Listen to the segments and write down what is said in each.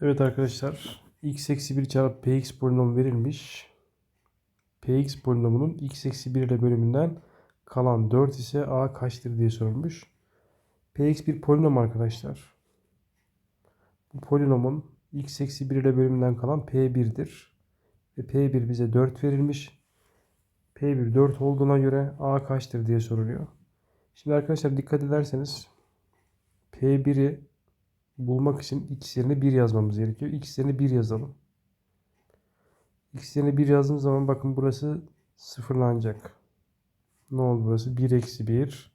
Evet arkadaşlar x eksi 1 çarpı px polinomu verilmiş. px polinomunun x eksi 1 ile bölümünden kalan 4 ise a kaçtır diye sorulmuş. px bir polinom arkadaşlar. Bu polinomun x eksi 1 ile bölümünden kalan p1'dir. Ve p1 bize 4 verilmiş. p1 4 olduğuna göre a kaçtır diye soruluyor. Şimdi arkadaşlar dikkat ederseniz p1'i bulmak için x yerine 1 yazmamız gerekiyor. x yerine 1 yazalım. x yerine 1 yazdığım zaman bakın burası sıfırlanacak. Ne oldu burası? 1 eksi 1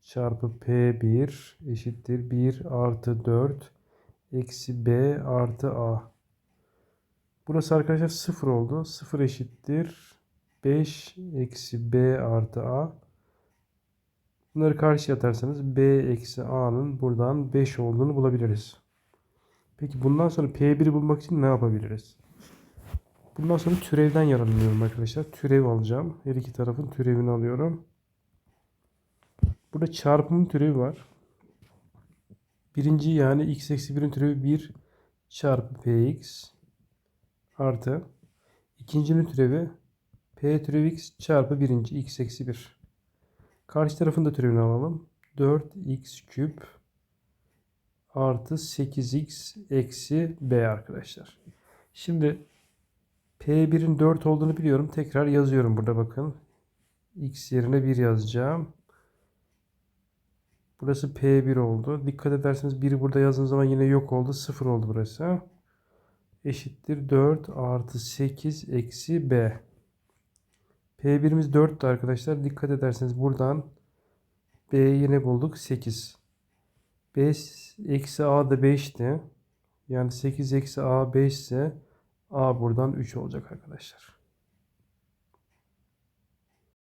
çarpı p1 eşittir 1 artı 4 eksi b artı a. Burası arkadaşlar 0 oldu. 0 eşittir 5 eksi b artı a. Bunları karşıya atarsanız b eksi a'nın buradan 5 olduğunu bulabiliriz. Peki bundan sonra p1'i bulmak için ne yapabiliriz? Bundan sonra türevden yararlanıyorum arkadaşlar. Türev alacağım. Her iki tarafın türevini alıyorum. Burada çarpımın türevi var. Birinci yani x eksi 1'in türevi 1 çarpı px artı ikincinin türevi p türevi x çarpı birinci x eksi 1. Karşı tarafın da türevini alalım. 4x küp artı 8x eksi b arkadaşlar. Şimdi P1'in 4 olduğunu biliyorum. Tekrar yazıyorum burada bakın. X yerine 1 yazacağım. Burası P1 oldu. Dikkat ederseniz 1'i burada yazdığım zaman yine yok oldu. 0 oldu burası. Eşittir 4 artı 8 eksi B. P1'imiz 4'tü arkadaşlar. Dikkat ederseniz buradan B'yi yine bulduk 8. B eksi A da 5'ti. Yani 8 eksi A 5 ise A buradan 3 olacak arkadaşlar.